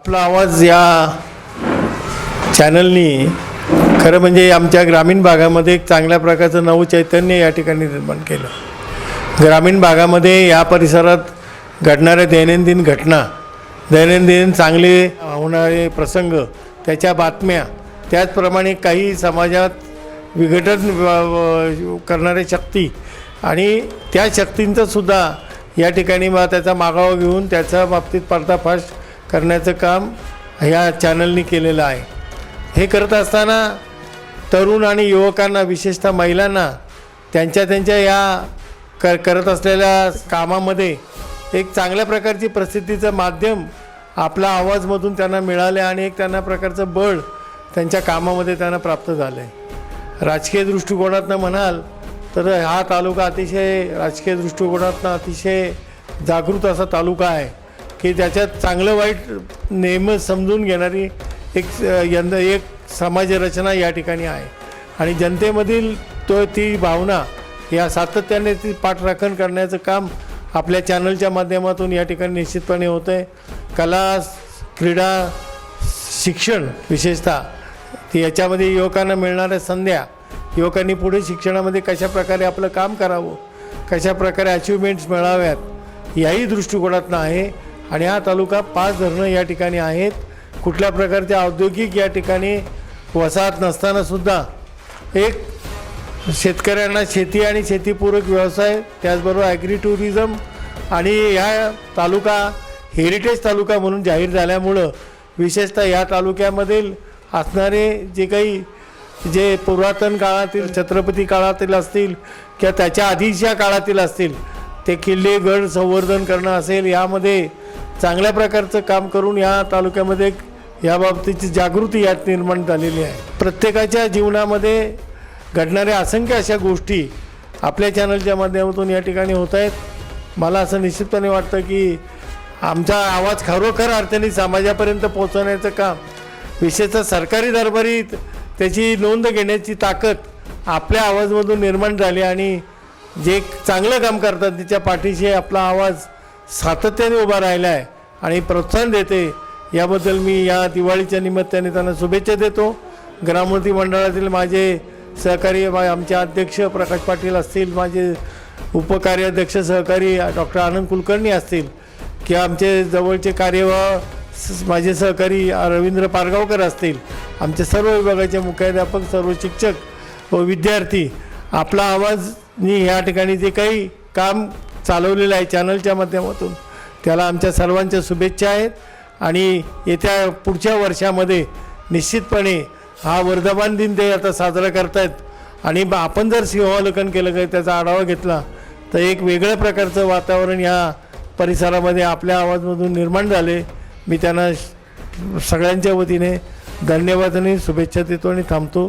आपला आवाज या चॅनलनी खरं म्हणजे आमच्या ग्रामीण भागामध्ये एक चांगल्या प्रकारचं नवं चैतन्य या ठिकाणी निर्माण केलं. ग्रामीण भागामध्ये या परिसरात घडणाऱ्या दैनंदिन घटना दैनंदिन चांगले होणारे प्रसंग त्याच्या बातम्या त्याचप्रमाणे काही समाजात विघटन व- करणाऱ्या शक्ती आणि त्या शक्तींचं सुद्धा या ठिकाणी मग त्याचा मागावा घेऊन त्याच्या बाबतीत पर्दाफाश करण्याचं काम ह्या चॅनलनी केलेलं आहे. हे करत असताना तरुण आणि युवकांना विशेषतः महिलांना त्यांच्या त्यांच्या या कर करत असलेल्या कामामध्ये एक चांगल्या प्रकारची प्रसिद्धीचं माध्यम आपला आवाजमधून त्यांना मिळाले आणि एक त्यांना प्रकारचं बळ त्यांच्या कामामध्ये त्यांना प्राप्त झालं आहे राजकीय दृष्टिकोनातनं म्हणाल तर हा तालुका अतिशय राजकीय दृष्टिकोनातनं अतिशय जागृत असा तालुका आहे. की त्याच्यात चांगलं वाईट नेहमीच समजून घेणारी एक यंदा एक समाजरचना या ठिकाणी आहे. आणि जनतेमधील तो ती भावना या सातत्याने ती पाठराखण करण्याचं काम आपल्या चॅनलच्या माध्यमातून या ठिकाणी निश्चितपणे होतं आहे कला क्रीडा शिक्षण विशेषतः याच्यामध्ये युवकांना मिळणाऱ्या संध्या युवकांनी पुढे शिक्षणामध्ये कशा प्रकारे आपलं काम करावं कशा प्रकारे अचिव्हमेंट्स मिळाव्यात याही दृष्टिकोनातनं आहे. आणि हा तालुका पाच धरणं या ठिकाणी आहेत. कुठल्या प्रकारच्या औद्योगिक या ठिकाणी वसाहत नसतानासुद्धा एक शेतकऱ्यांना शेती आणि शेतीपूरक व्यवसाय त्याचबरोबर ॲग्री टुरिझम आणि ह्या तालुका हेरिटेज तालुका म्हणून जाहीर झाल्यामुळं विशेषतः या तालुक्यामधील असणारे जे काही जे पुरातन काळातील छत्रपती काळातील असतील किंवा त्याच्या आधीच्या काळातील असतील ते किल्ले गड संवर्धन करणं असेल यामध्ये चांगल्या प्रकारचं काम करून या तालुक्यामध्ये एक या बाबतीची जागृती यात निर्माण झालेली आहे. प्रत्येकाच्या जीवनामध्ये घडणाऱ्या असंख्य अशा गोष्टी आपल्या चॅनलच्या माध्यमातून या ठिकाणी होत आहेत. मला असं निश्चितपणे वाटतं की आमचा आवाज खरोखर अर्थाने समाजापर्यंत पोहोचवण्याचं काम विशेषतः सरकारी दरबारीत त्याची नोंद घेण्याची ताकद आपल्या आवाजमधून निर्माण झाली आणि जे चांगलं काम करतात तिच्या पाठीशी आपला आवाज सातत्याने उभा राहिला आहे आणि प्रोत्साहन देते. याबद्दल मी या दिवाळीच्या निमित्ताने त्यांना शुभेच्छा देतो. ग्रामोन्नती मंडळातील माझे सहकारी मा- आमचे अध्यक्ष प्रकाश पाटील असतील माझे उपकार्याध्यक्ष सहकारी डॉक्टर आनंद कुलकर्णी असतील किंवा आमचे जवळचे कार्यवाह माझे सहकारी रवींद्र पारगावकर असतील आमचे सर्व विभागाचे मुख्याध्यापक सर्व शिक्षक व विद्यार्थी आपला आवाज नी या ठिकाणी जे काही काम चालवलेलं आहे चॅनलच्या माध्यमातून. त्याला आमच्या सर्वांच्या शुभेच्छा आहेत आणि येत्या पुढच्या वर्षामध्ये निश्चितपणे हा वर्धमान दिन ते आता साजरा करतायत. आणि आपण जर सिंहावलोकन केलं का त्याचा आढावा घेतला तर एक वेगळ्या प्रकारचं वातावरण या परिसरामध्ये आपल्या आवाजमधून निर्माण झाले. मी त्यांना सगळ्यांच्या वतीने धन्यवाद आणि शुभेच्छा देतो आणि थांबतो.